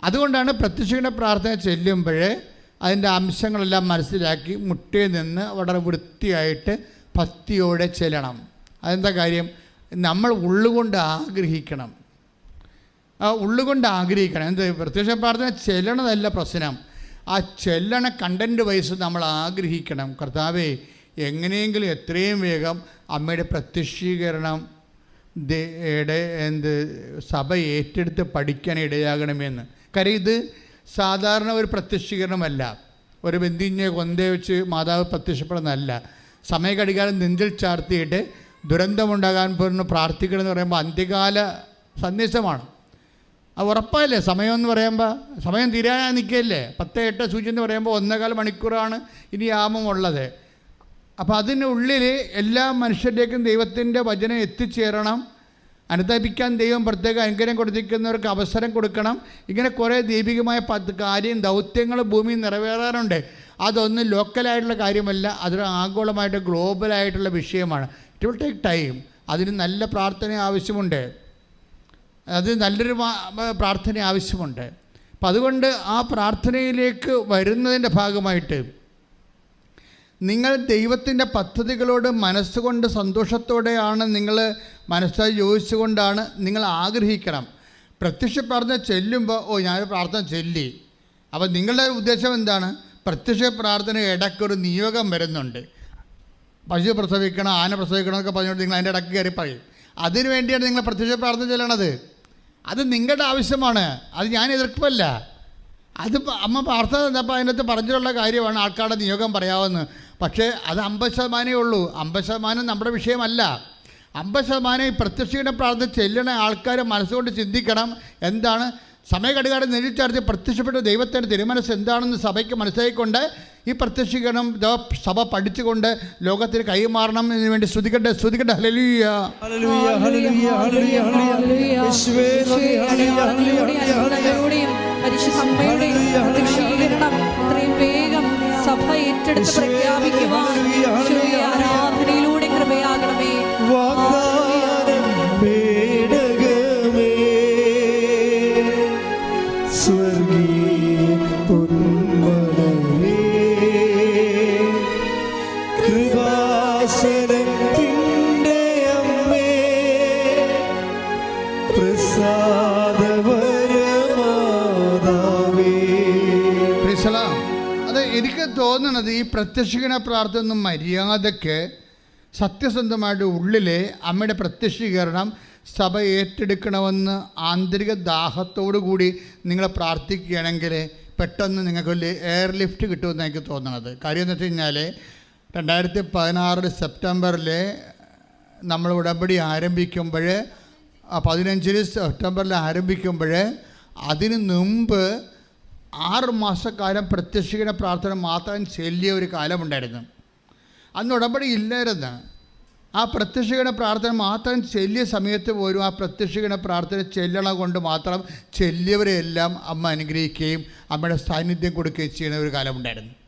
അതുകൊണ്ടാണ് പ്രത്യക്ഷീകരണ പ്രാർത്ഥന ചെല്ലുമ്പോൾ അതിന്റെ അംശങ്ങളെല്ലാം മനസ്സിലാക്കി മുട്ടിൽ നിന്ന് വളരെ വൃത്തിയായിട്ട് ഭക്തിയോടെ ചെല്ലണം. അതെന്താ കാര്യം? നമ്മൾ ഉള്ളുകൊണ്ട് ആഗ്രഹിക്കണം. ഉള്ളുകൊണ്ട് ആഗ്രഹിക്കണം. എന്ത്? പ്രത്യക്ഷ പ്രാർത്ഥന ചെല്ലണതല്ല പ്രശ്നം. ആ ചെല്ലണ കണ്ടന്റ് വൈസ് നമ്മൾ ആഗ്രഹിക്കണം. കർത്താവേ എങ്ങനെയെങ്കിലും എത്രയും വേഗം അമ്മയുടെ പ്രത്യക്ഷീകരണം എന്ത് സഭ ഏറ്റെടുത്ത് പഠിക്കാൻ ഇടയാകണമെന്ന്. കാര്യം ഇത് സാധാരണ ഒരു പ്രത്യക്ഷീകരണമല്ല. ഒരു ബന്ധിഞ്ഞെ കൊന്ത വെച്ച് മാതാവ് പ്രത്യക്ഷപ്പെടുന്നതല്ല. സമയഘടികാലം നെഞ്ചിൽ ചാർത്തിയിട്ട് ദുരന്തമുണ്ടാകാൻ പോലും പ്രാർത്ഥിക്കണം എന്ന് പറയുമ്പോൾ അന്ത്യകാല സന്ദേശമാണ്. അത് ഉറപ്പല്ലേ സമയം എന്ന് പറയുമ്പോൾ സമയം തീരാനാ നിൽക്കല്ലേ പത്ത് എട്ട് സൂചി എന്ന് പറയുമ്പോൾ ഒന്നേകാൽ മണിക്കൂറാണ് ഇനി ആമമുള്ളത് അപ്പോൾ അതിനുള്ളിൽ എല്ലാ മനുഷ്യരിലേക്കും ദൈവത്തിന്റെ വചനം എത്തിച്ചേരണം. അനുദപിക്കാൻ ദൈവം പ്രത്യേക അനുഗ്രഹം കൊടുത്തിരിക്കുന്നവർക്ക് അവസരം കൊടുക്കണം. ഇങ്ങനെ കുറേ ദൈവികമായ പത്ത് കാര്യം ദൗത്യങ്ങൾ ഭൂമിയിൽ നിറവേറാറുണ്ട്. അതൊന്നും ലോക്കലായിട്ടുള്ള കാര്യമല്ല. അതൊരു ആഗോളമായിട്ട് ഗ്ലോബലായിട്ടുള്ള വിഷയമാണ്. ഇറ്റ് വിൽ ടേക്ക് ടൈം അതിന് നല്ല പ്രാർത്ഥന ആവശ്യമുണ്ട്. അത് നല്ലൊരു പ്രാർത്ഥന ആവശ്യമുണ്ട്. അപ്പം അതുകൊണ്ട് ആ പ്രാർത്ഥനയിലേക്ക് വരുന്നതിന്റെ ഭാഗമായിട്ട് നിങ്ങൾ ദൈവത്തിന്റെ പദ്ധതികളോട് മനസ്സുകൊണ്ട് സന്തോഷത്തോടെയാണ് നിങ്ങൾ മനസ്സായി യോജിച്ചുകൊണ്ടാണ് നിങ്ങൾ ആഗ്രഹിക്കണം. പ്രത്യക്ഷ പ്രാർത്ഥന ചെല്ലുമ്പോൾ ഓ ഞാൻ പ്രാർത്ഥന ചെല്ലി. അപ്പോൾ നിങ്ങളുടെ ഉദ്ദേശം എന്താണ്? പ്രത്യക്ഷ പ്രാർത്ഥന ഇടയ്ക്കൊരു നിയോഗം വരുന്നുണ്ട്. പശു പ്രസവിക്കണം ആന പ്രസവിക്കണം എന്നൊക്കെ പറഞ്ഞുകൊണ്ട് നിങ്ങൾ അതിന്റെ ഇടയ്ക്ക് കയറി പറയും. അതിനു വേണ്ടിയാണ് നിങ്ങൾ പ്രത്യക്ഷ പ്രാർത്ഥന ചെല്ലണത്. അത് നിങ്ങളുടെ ആവശ്യമാണ്. അത് ഞാൻ എതിർപ്പല്ല. അത് അമ്മ പ്രാർത്ഥന തന്നപ്പോൾ അതിനകത്ത് പറഞ്ഞിട്ടുള്ള കാര്യമാണ് ആൾക്കാരുടെ നിയോഗം പറയാമെന്ന് പക്ഷേ അത് അമ്പത് ശതമാനമേ ഉള്ളൂ. അമ്പത് ശതമാനം നമ്മുടെ വിഷയമല്ല. അമ്പത് ശതമാനം ഈ പ്രത്യക്ഷയുടെ പ്രാർത്ഥന ചെല്ലണ ആൾക്കാർ മനസ്സുകൊണ്ട് ചിന്തിക്കണം. എന്താണ്? സമയഘടികാരം നിരീക്ഷാർത്ഥി പ്രത്യക്ഷപ്പെട്ട ദൈവത്തിന്റെ തിരുമനസ് എന്താണെന്ന് സഭയ്ക്ക് മനസ്സിലാക്കിക്കൊണ്ട് ഈ പ്രത്യക്ഷീകരണം സഭ പഠിച്ചുകൊണ്ട് ലോകത്തിന് കൈമാറണം എന്നതിന് വേണ്ടി ശ്രുതിക്കട്ടെ ശ്രുതിക്കട്ടെ ഹലലൂയ പരിശുദ്ധ അമ്മയുടെ വേഗം സഭ ഏറ്റെടുത്ത് പ്രഖ്യാപിക്കുവാൻ ആരാധനയിലൂടെ പ്രത്യക്ഷീകരണ പ്രാർത്ഥന മര്യാദയ്ക്ക് സത്യസന്ധമായിട്ട് ഉള്ളിലെ അമ്മയുടെ പ്രത്യക്ഷീകരണം സഭ ഏറ്റെടുക്കണമെന്ന് ആന്തരിക ദാഹത്തോടു കൂടി നിങ്ങൾ പ്രാർത്ഥിക്കുകയാണെങ്കിൽ പെട്ടെന്ന് നിങ്ങൾക്ക് എയർ ലിഫ്റ്റ് കിട്ടുമെന്ന് എനിക്ക് തോന്നണത്. കാര്യം എന്ന് വെച്ച് കഴിഞ്ഞാൽ രണ്ടായിരത്തി പതിനാറ് സെപ്റ്റംബറിൽ നമ്മൾ ഉടമ്പടി ആരംഭിക്കുമ്പോൾ പതിനഞ്ചിന് സെപ്റ്റംബറിൽ ആരംഭിക്കുമ്പോൾ അതിന് മുമ്പ് ആറ് മാസക്കാലം പ്രത്യക്ഷിക്കുന്ന പ്രാർത്ഥന മാത്രം ചെല്ലിയ ഒരു കാലമുണ്ടായിരുന്നു. അന്ന് ഉടമ്പടി ഇല്ലായിരുന്നു. ആ പ്രത്യക്ഷീകരണ പ്രാർത്ഥന മാത്രം ചെല്ലിയ സമയത്ത് പോലും ആ പ്രത്യക്ഷീകരണ പ്രാർത്ഥന ചെല്ലണ കൊണ്ട് മാത്രം ചെല്ലിയവരെയെല്ലാം അമ്മ അനുഗ്രഹിക്കുകയും അമ്മയുടെ സാന്നിധ്യം കൊടുക്കുകയും ചെയ്യുന്ന ഒരു കാലമുണ്ടായിരുന്നു.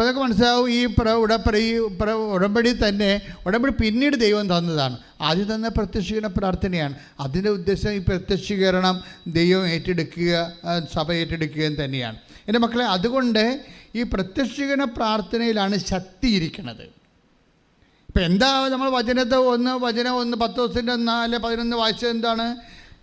അപ്പോൾ അതൊക്കെ മനസ്സിലാവും ഈ പ്ര ഉടപ്പടി ഈ പ്ര ഉടമ്പടി തന്നെ ഉടമ്പടി പിന്നീട് ദൈവം തന്നതാണ്. ആദ്യം തന്നെ പ്രത്യക്ഷീകരണ പ്രാർത്ഥനയാണ്. അതിന്റെ ഉദ്ദേശം ഈ പ്രത്യക്ഷീകരണം ദൈവം ഏറ്റെടുക്കുക സഭ ഏറ്റെടുക്കുകയും തന്നെയാണ്. എന്റെ മക്കളെ അതുകൊണ്ട് ഈ പ്രത്യക്ഷീകരണ പ്രാർത്ഥനയിലാണ് ശക്തി ഇരിക്കുന്നത്. ഇപ്പം എന്താ നമ്മൾ വചനത്തെ ഒന്ന് വചനം ഒന്ന് പത്ത് ദിവസത്തിന്റെ നാല് പതിനൊന്ന് വായിച്ചത് എന്താണ്?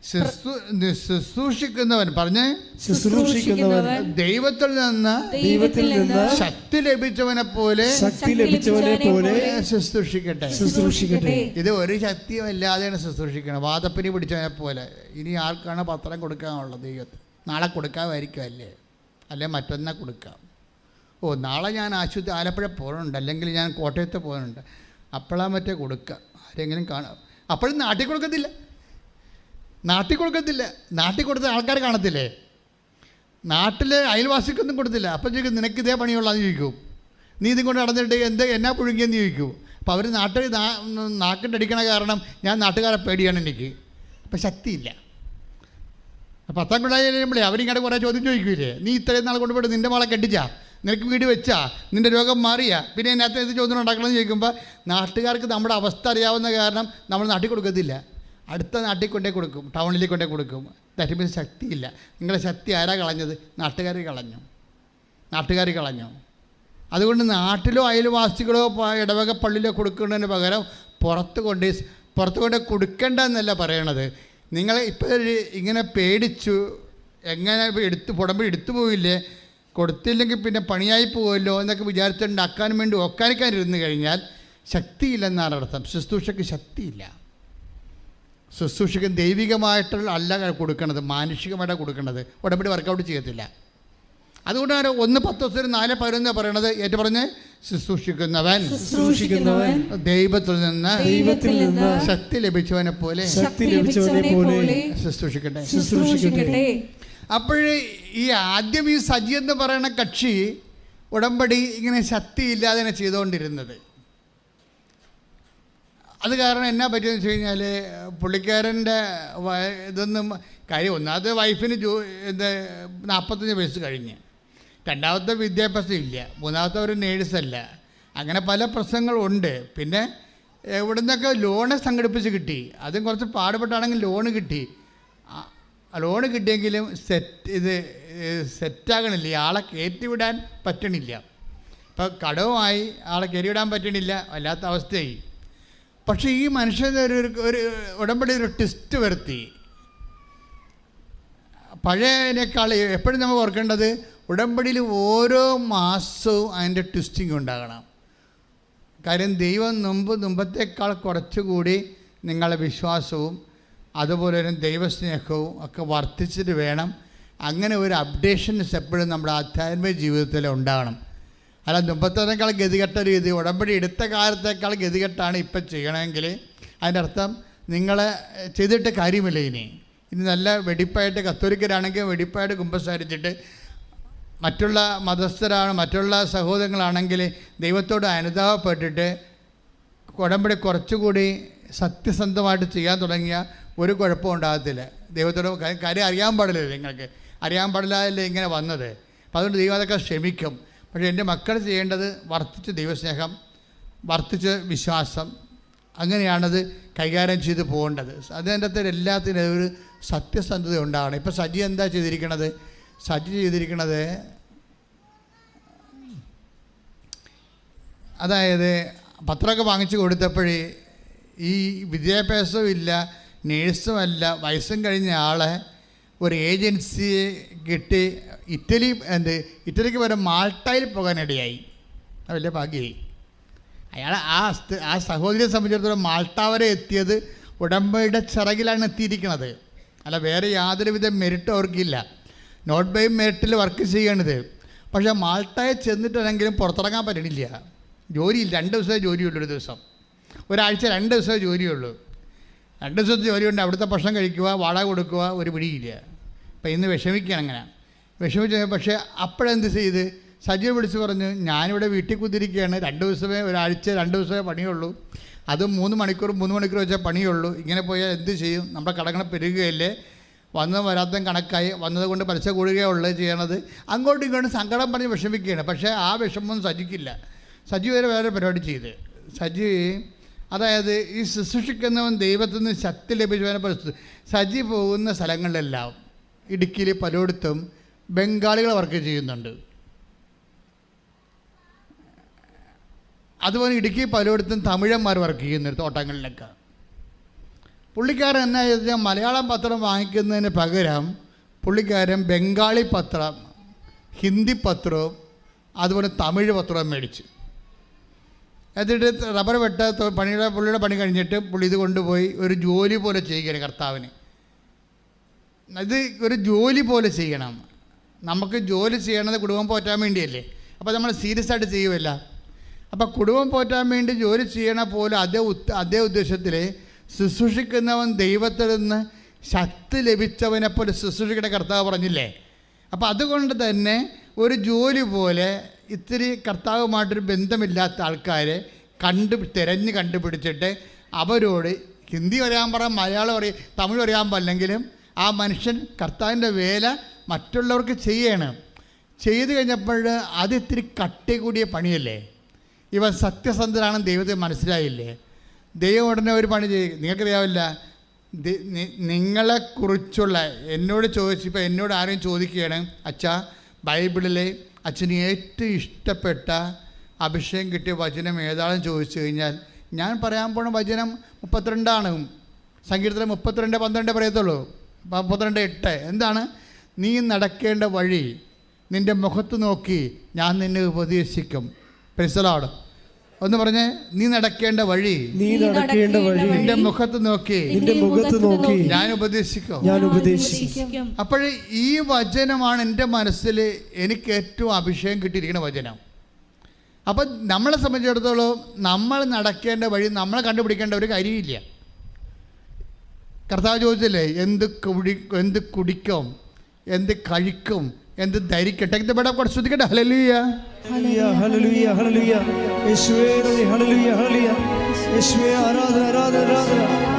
ശുശ്രൂഷിക്കുന്നവൻ പറഞ്ഞേ? ശുശ്രൂഷിക്കുന്നവൻ ദൈവത്തിൽ നിന്ന് ദൈവത്തിൽ നിന്ന് ശക്തി ലഭിച്ചവനെ പോലെ ശക്തി ലഭിച്ചവനെ പോലെ ശുശ്രൂഷിക്കട്ടെ. ശുശ്രൂഷിക്കട്ടെ. ഇത് ഒരു ശക്തിയും ഇല്ലാതെയാണ് ശുശ്രൂഷിക്കണം വാദപ്പിനി പിടിച്ചവനെ പോലെ. ഇനി ആർക്കാണ് പത്രം കൊടുക്കാനുള്ളത് ദൈവത്തിൽ? നാളെ കൊടുക്കാമായിരിക്കും അല്ലേ? അല്ലെ മറ്റൊന്നെ കൊടുക്കാം. ഓ നാളെ ഞാൻ ആശുപത്രി ആലപ്പുഴ പോകുന്നുണ്ട് അല്ലെങ്കിൽ ഞാൻ കോട്ടയത്ത് പോകുന്നുണ്ട് അപ്പോഴാ മറ്റേ കൊടുക്കുക ആരെങ്കിലും കാണാം. അപ്പോഴും നാട്ടിൽ കൊടുക്കത്തില്ല. നാട്ടിൽ കൊടുക്കത്തില്ല. നാട്ടിൽ കൊടുത്ത ആൾക്കാർ കാണത്തില്ലേ? നാട്ടിലെ അയൽവാസിക്കൊന്നും കൊടുത്തില്ല. അപ്പം ചോദിക്കും നിനക്ക് ഇതേ പണിയുള്ളതെന്ന് ചോദിക്കും. നീ ഇതും കൊണ്ട് നടന്നിട്ട് എന്ത് എന്നാ പുഴുങ്ങിയെന്ന് ചോദിക്കും. അപ്പോൾ അവർ നാട്ടിൽ നാക്കിട്ടടിക്കണ കാരണം ഞാൻ നാട്ടുകാരെ പേടിയാണ് എനിക്ക്. അപ്പം ശക്തിയില്ല. അപ്പം പത്താം കൊണ്ടായാലും കഴിയുമ്പോഴേ കുറേ ചോദ്യം ചോദിക്കൂലേ? നീ ഇത്രയും നാൾ കൊണ്ടുപോയിട്ട് നിന്റെ മോളെ കെട്ടിച്ചാ? നിനക്ക് വീട് വെച്ചാ? നിന്റെ രോഗം മാറിയാ? പിന്നെ അതിനകത്ത് ഇത് ചോദ്യം ഉണ്ടാക്കണമെന്ന് ചോദിക്കുമ്പോൾ നാട്ടുകാർക്ക് നമ്മുടെ അവസ്ഥ അറിയാവുന്ന കാരണം നമ്മൾ നാട്ടിൽ കൊടുക്കത്തില്ല. അടുത്ത നാട്ടിൽ കൊണ്ടേ കൊടുക്കും ടൗണിലേക്ക് കൊണ്ടേ കൊടുക്കും. ദാറ്റ് മീൻസ് ശക്തിയില്ല. നിങ്ങളുടെ ശക്തി ആരാ കളഞ്ഞത്? നാട്ടുകാർ കളഞ്ഞു. നാട്ടുകാർ കളഞ്ഞു. അതുകൊണ്ട് നാട്ടിലോ അയൽവാസികളോ ഇടവക പള്ളിയിലോ കൊടുക്കുന്നതിന് പകരം പുറത്ത് കൊണ്ട് പുറത്ത് കൊണ്ട് കൊടുക്കേണ്ട എന്നല്ല പറയണത് നിങ്ങൾ ഇപ്പോൾ ഇങ്ങനെ പേടിച്ചു എങ്ങനെ എടുത്ത് പുടമ്പ് എടുത്തു പോയില്ലേ? കൊടുത്തില്ലെങ്കിൽ പിന്നെ പണിയായി പോകുമല്ലോ എന്നൊക്കെ വിചാരിച്ചുണ്ടാക്കാൻ വേണ്ടി ഒക്കാനിക്കാൻ ഇരുന്ന് കഴിഞ്ഞാൽ ശക്തിയില്ലെന്നാണ് അർത്ഥം. ശുശ്രൂഷയ്ക്ക് ശക്തിയില്ല. ശുശ്രൂഷയ്ക്ക് ദൈവികമായിട്ടുള്ള അല്ല കൊടുക്കണത് മാനുഷികമായിട്ടാണ് കൊടുക്കേണ്ടത് ഉടമ്പടി വർക്കൗട്ട് ചെയ്യത്തില്ല. അതുകൊണ്ടാണ് ഒന്ന് പത്ത് ദിവസം നാല് പതിനൊന്ന് പറയണത്. ഏറ്റു പറഞ്ഞ് ശുശ്രൂഷിക്കുന്നവൻ. ശുശ്രൂഷിക്കുന്നവൻ. ദൈവത്തിൽ നിന്ന് ദൈവത്തിൽ നിന്ന് ശക്തി ലഭിച്ചവനെ പോലെ ശക്തി ലഭിച്ചവനെ പോലെ ശുശ്രൂഷിക്കട്ടെ. ശുശ്രൂഷിക്കട്ടെ. അപ്പോഴേ ഈ ആദ്യം ഈ സജി എന്ന് പറയുന്ന കക്ഷി ഉടമ്പടി ഇങ്ങനെ ശക്തി ഇല്ലാതെ ചെയ്തുകൊണ്ടിരുന്നത് അത് കാരണം എന്നാ പറ്റിയെന്ന് വെച്ച് കഴിഞ്ഞാൽ പുള്ളിക്കാരന്റെ ഇതൊന്നും കാര്യം ഒന്നാമത് വൈഫിന് ജോ ഇത് നാൽപ്പത്തഞ്ച് വയസ്സ് കഴിഞ്ഞ്. രണ്ടാമത്തെ വിദ്യാഭ്യാസം ഇല്ല. മൂന്നാമത്തെ ഒരു നേഴ്സല്ല. അങ്ങനെ പല പ്രശ്നങ്ങളുണ്ട്. പിന്നെ എവിടെ നിന്നൊക്കെ ലോണ് സംഘടിപ്പിച്ച് കിട്ടി. അതും കുറച്ച് പാടുപെട്ടാണെങ്കിൽ ലോണ് കിട്ടി. ലോണ് കിട്ടിയെങ്കിലും സെറ്റ് ഇത് സെറ്റാകണില്ല. ആളെ കയറ്റിവിടാൻ പറ്റണില്ല. ഇപ്പം കടവുമായി ആളെ കയറിവിടാൻ പറ്റണില്ല. വല്ലാത്ത അവസ്ഥയായി. പക്ഷേ ഈ മനുഷ്യൻ ഒരു ഒരു- ഉടമ്പടി ഒരു ട്വിസ്റ്റ് വരുത്തി. പഴയതിനേക്കാൾ എപ്പോഴും നമ്മൾ ഓർക്കേണ്ടത് ഉടമ്പടിയിൽ ഓരോ മാസവും അതിന്റെ ട്വിസ്റ്റിംഗ് ഉണ്ടാകണം. കാര്യം ദൈവം മുമ്പ് മുമ്പത്തേക്കാൾ കുറച്ചുകൂടി നിങ്ങളുടെ വിശ്വാസവും അതുപോലെ തന്നെ ദൈവസ്നേഹവും ഒക്കെ വർദ്ധിച്ചിട്ട് വേണം. അങ്ങനെ ഒരു അപ്ഡേഷൻസ് എപ്പോഴും നമ്മുടെ ആധ്യാത്മിക ജീവിതത്തിൽ ഉണ്ടാകണം. അല്ല മുമ്പത്തേക്കാൾ ഗതികെട്ട രീതി ഉടമ്പടി എടുത്ത കാലത്തേക്കാൾ ഗതികെട്ടാണ് ഇപ്പം ചെയ്യണമെങ്കിൽ. അതിന്റെ അർത്ഥം നിങ്ങൾ ചെയ്തിട്ട് കാര്യമില്ല ഇനി. ഇനി നല്ല വെടിപ്പായിട്ട് കത്തോലിക്കരാണെങ്കിൽ വെടിപ്പായിട്ട് കുമ്പസാരിച്ചിട്ട് മറ്റുള്ള മതസ്ഥരാണ് മറ്റുള്ള സഹോദരങ്ങളാണെങ്കിൽ ദൈവത്തോട് അനുതാപപ്പെട്ടിട്ട് ഉടമ്പടി കുറച്ചുകൂടി സത്യസന്ധമായിട്ട് ചെയ്യാൻ തുടങ്ങിയ ഒരു കുഴപ്പവും ഉണ്ടാകത്തില്ല. ദൈവത്തോട് കാര്യം അറിയാൻ പാടില്ലല്ലോ നിങ്ങൾക്ക്. അറിയാൻ പാടില്ലാതല്ലേ ഇങ്ങനെ വന്നത്. അപ്പോൾ അതുകൊണ്ട് ദൈവം അതൊക്കെ ക്ഷമിക്കും. പക്ഷേ എന്റെ മക്കൾ ചെയ്യേണ്ടത് വർദ്ധിച്ച് ദൈവസ്നേഹം വർദ്ധിച്ച് വിശ്വാസം അങ്ങനെയാണത് കൈകാര്യം ചെയ്ത് പോകേണ്ടത്. അതിന്റെ അകത്ത് എല്ലാത്തിനും ഒരു സത്യസന്ധത ഉണ്ടാകണം. ഇപ്പോൾ സജി എന്താ ചെയ്തിരിക്കണത്? സജി ചെയ്തിരിക്കണത് അതായത് പത്രമൊക്കെ വാങ്ങിച്ചു കൊടുത്തപ്പോഴേ ഈ വിദ്യാഭ്യാസവും ഇല്ല നേഴ്സുമല്ല വയസ്സും കഴിഞ്ഞ ആളെ ഒരു ഏജൻസിയെ കിട്ടി ഇറ്റലി എന്ത് ഇറ്റലിക്ക് വരെ മാൾട്ടയിൽ പോകാനിടയായി അത് വലിയ ഭാഗ്യമായി. അയാൾ ആ ആ സഹോദരിയെ സംബന്ധിച്ചിടത്തോളം മാൾട്ട വരെ എത്തിയത് ഉടമ്പയുടെ ചിറകിലാണ് എത്തിയിരിക്കുന്നത്. അല്ല വേറെ യാതൊരുവിധ മെറിറ്റും അവർക്കില്ല. നോട്ട് ബൈ മെറിറ്റിൽ വർക്ക് ചെയ്യണത്. പക്ഷേ മാൾട്ടയെ ചെന്നിട്ടാണെങ്കിലും പുറത്തിറങ്ങാൻ പറ്റണില്ല. ജോലിയില്ല രണ്ട് ദിവസമേ ജോലിയുള്ളൂ ഒരു ദിവസം. ഒരാഴ്ച രണ്ട് ദിവസമേ ജോലിയുള്ളൂ. രണ്ട് ദിവസത്തെ ജോലിയുണ്ട്. അവിടുത്തെ ഭക്ഷണം കഴിക്കുക വാടക കൊടുക്കുക ഒരു പിടിയില്ല. അപ്പം ഇന്ന് വിഷമിക്കുകയാണ് അങ്ങനെ. വിഷമിച്ച്. പക്ഷേ അപ്പോഴെന്ത് ചെയ്ത്? സജീവ് വിളിച്ച് പറഞ്ഞു ഞാനിവിടെ വീട്ടിൽ കുതിരിക്കുകയാണ് രണ്ട് ദിവസമേ ഒരാഴ്ച രണ്ട് ദിവസമേ പണിയുള്ളൂ. അത് മൂന്ന് മണിക്കൂർ മൂന്ന് മണിക്കൂർ വെച്ചാൽ പണിയുള്ളൂ. ഇങ്ങനെ പോയാൽ എന്ത് ചെയ്യും? നമ്മുടെ കടങ്ങൾ പെരുകുകയല്ലേ? വന്നതും വരാത്തതും കണക്കായി വന്നത് കൊണ്ട് പലിശ കൂടുകയുള്ളത് ചെയ്യണത്. അങ്ങോട്ടും ഇങ്ങോട്ടും സങ്കടം പറഞ്ഞ് വിഷമിക്കുകയാണ്. പക്ഷേ ആ വിഷമം സജിക്കില്ല. സജി വരെ വേറെ പരിപാടി ചെയ്ത്. സജി അതായത് ഈ ശുശ്രൂഷിക്കുന്നവൻ ദൈവത്തിൽ നിന്ന് ശക്തി ലഭിച്ചവനെ പരിസ്ഥിതി സജി പോകുന്ന സ്ഥലങ്ങളിലെല്ലാം ഇടുക്കിയിൽ പലയിടത്തും ബംഗാളികൾ വർക്ക് ചെയ്യുന്നുണ്ട്. അതുപോലെ ഇടുക്കി പലയിടത്തും തമിഴന്മാർ വർക്ക് ചെയ്യുന്നുണ്ട് തോട്ടങ്ങളിലൊക്കെ. പുള്ളിക്കാരൻ എന്നാ ചെയ്താൽ മലയാളം പത്രം വാങ്ങിക്കുന്നതിന് പകരം പുള്ളിക്കാരൻ ബംഗാളി പത്രം ഹിന്ദി പത്രവും അതുപോലെ തമിഴ് പത്രവും മേടിച്ചു. എന്നിട്ട് റബ്ബർ വെട്ട പണിയുടെ പുള്ളിയുടെ പണി കഴിഞ്ഞിട്ട് പുള്ളി ഇത് കൊണ്ടുപോയി ഒരു ജോലി പോലെ ചെയ്യുകയാണ് കർത്താവിന്. ഇത് ഒരു ജോലി പോലെ ചെയ്യണം. നമുക്ക് ജോലി ചെയ്യണത് കുടുംബം പോറ്റാൻ വേണ്ടിയല്ലേ? അപ്പോൾ നമ്മൾ സീരിയസ് ആയിട്ട് ചെയ്യുമല്ല അപ്പോൾ കുടുംബം പോറ്റാൻ വേണ്ടി ജോലി ചെയ്യണ പോലെ അതേ അതേ ഉദ്ദേശത്തിൽ ശുശ്രൂഷിക്കുന്നവൻ ദൈവത്തിൽ നിന്ന് ശക്തി ലഭിച്ചവനെ പോലെ ശുശ്രൂഷിക്കുന്ന കർത്താവ് പറഞ്ഞില്ലേ? അപ്പോൾ അതുകൊണ്ട് തന്നെ ഒരു ജോലി പോലെ ഇത്തിരി കർത്താവുമായിട്ടൊരു ബന്ധമില്ലാത്ത ആൾക്കാരെ കണ്ടു തിരഞ്ഞ് കണ്ടുപിടിച്ചിട്ട് അവരോട് ഹിന്ദി അറിയാൻ പറയാം മലയാളം അറിയാം തമിഴ് അറിയാൻ പറ്റില്ലെങ്കിലും ആ മനുഷ്യൻ കർത്താവിന്റെ വേല മറ്റുള്ളവർക്ക് ചെയ്യണം. ചെയ്തു കഴിഞ്ഞപ്പോൾ അത് ഇത്തിരി കട്ടി കൂടിയ പണിയല്ലേ? ഇവ സത്യസന്ധനാണെന്ന് ദൈവത്തെ മനസ്സിലായില്ലേ? ദൈവം ഉടനെ ഒരു പണി ചെയ്യും. നിങ്ങൾക്കറിയാവില്ല? നിങ്ങളെക്കുറിച്ചുള്ള എന്നോട് ചോദിച്ചപ്പോൾ എന്നോട് ആരെയും ചോദിക്കുകയാണ് അച്ഛാ ബൈബിളിലെ അച്ഛന് ഏറ്റവും ഇഷ്ടപ്പെട്ട അഭിഷേകം കിട്ടിയ വചനം ഏതാണെന്ന് ചോദിച്ചു കഴിഞ്ഞാൽ ഞാൻ പറയാൻ പോണ വചനം മുപ്പത്തിരണ്ടാണ്. സംഗീതത്തിൽ മുപ്പത്തിരണ്ട് പന്ത്രണ്ട് പറയത്തുള്ളൂ. മുപ്പത്തിരണ്ട് എട്ട്. എന്താണ്? നീ നടക്കേണ്ട വഴി നിന്റെ മുഖത്ത് നോക്കി ഞാൻ നിന്നെ ഉപദേശിക്കും. പെരിസലാട് ഒന്ന് പറഞ്ഞേ നീ നടക്കേണ്ട വഴി നീ നടക്കേണ്ട വഴി നിന്റെ മുഖത്ത് നോക്കി നിന്റെ മുഖത്ത് നോക്കി ഞാൻ ഉപദേശിക്കും. ഞാൻ ഉപദേശിക്കും. അപ്പോഴേ അപ്പോൾ ഈ വചനമാണ് എന്റെ മനസ്സിൽ എനിക്ക് ഏറ്റവും അഭിഷേകം കിട്ടിയിരിക്കുന്ന വചനം. അപ്പം നമ്മളെ സംബന്ധിച്ചിടത്തോളം നമ്മൾ നടക്കേണ്ട വഴി നമ്മളെ കണ്ടുപിടിക്കേണ്ട ഒരു കാര്യമില്ല. കർത്താവ് ചോദിച്ചില്ലേ എന്ത് കുടി എന്ത് കുടിക്കും? എന്ത് കഴിക്കും എന്ത് ധരിക്കും ടെക് ബെട കൂടെ ശ്രദ്ധിക്കട്ടെ. ഹലലിയ ഹല്ലേലൂയ ഹല്ലേലൂയ ഹല്ലേലൂയ. യേശുവേ ഹല്ലേലൂയ ഹല്ലേലൂയ. യേശുവേ ആരാധന ആരാധന, ആരാധന.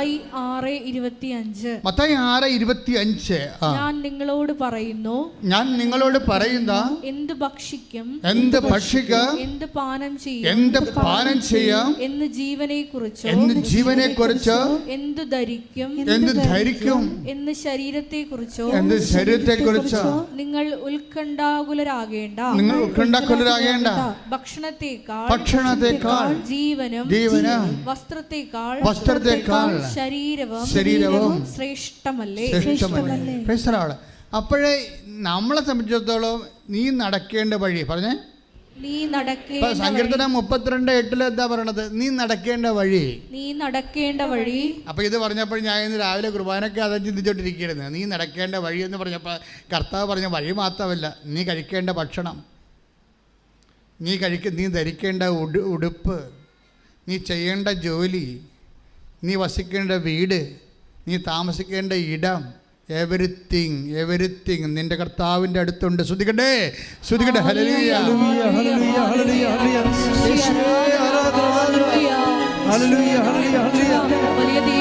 മത്തായി ആറ് ഇരുപത്തിയഞ്ച്. മത്തായി ആറ് ഇരുപത്തി അഞ്ച് ഞാൻ നിങ്ങളോട് പറയുന്നു ഞാൻ നിങ്ങളോട് പറയുന്ന എന്ത് ഭക്ഷിക്കും എന്ത് ഭക്ഷിക്കുക എന്ത് പാനം ചെയ്യും എന്ത് പാനം ചെയ്യാം എന്ന് ജീവനെ കുറിച്ചോ എന്ന് ജീവനെ കുറിച്ച് എന്ത് ധരിക്കും എന്ത് ധരിക്കും എന്ന് ശരീരത്തെ കുറിച്ചോ എന്ത് ശരീരത്തെ കുറിച്ച് നിങ്ങൾ ഉത്കണ്ഠാകുലരാകേണ്ട നിങ്ങൾ ഉത്കണ്ഠാകുലരാകേണ്ട ഭക്ഷണത്തെക്കാൾ ഭക്ഷണത്തെക്കാൾ ജീവനും ജീവനും വസ്ത്രത്തെക്കാൾ വസ്ത്രത്തെക്കാൾ ശരീരവും ശരീരവും ശ്രേഷ്ഠമല്ലേ? ശ്രേഷ്ഠമല്ലേ? അപ്പോഴേ നമ്മളെ സംബന്ധിച്ചിടത്തോളം നീ നടക്കേണ്ട വഴി പറഞ്ഞേ? നീ നടക്കേണ്ട സങ്കീർത്തനം മുപ്പത്തിരണ്ട് എട്ടിൽ എന്താ പറയണത്? നീ നടക്കേണ്ട വഴി. നീ നടക്കേണ്ട വഴി. അപ്പൊ ഇത് പറഞ്ഞപ്പോൾ ഞാൻ ഇന്ന് രാവിലെ കുർബാനൊക്കെ അത് ചിന്തിച്ചോണ്ടിരിക്കുന്നത് നീ നടക്കേണ്ട വഴി എന്ന് പറഞ്ഞപ്പോൾ കർത്താവ് പറഞ്ഞ വഴി മാത്രമല്ല നീ കഴിക്കേണ്ട ഭക്ഷണം. നീ കഴിക്ക നീ ധരിക്കേണ്ട ഉടുപ്പ്. നീ ചെയ്യേണ്ട ജോലി. നീ വസിക്കേണ്ട വീട് നീ താമസിക്കേണ്ട ഇടം എവരിത്തിങ് എവരിത്തിങ് നിന്റെ കർത്താവിന്റെ അടുത്തുണ്ട്. ശ്രുതിക്കട്ടെ ശ്രുതിക്കട്ടെ ഹലിയ ഹല്ലേലൂയ ഹല്ലേലൂയ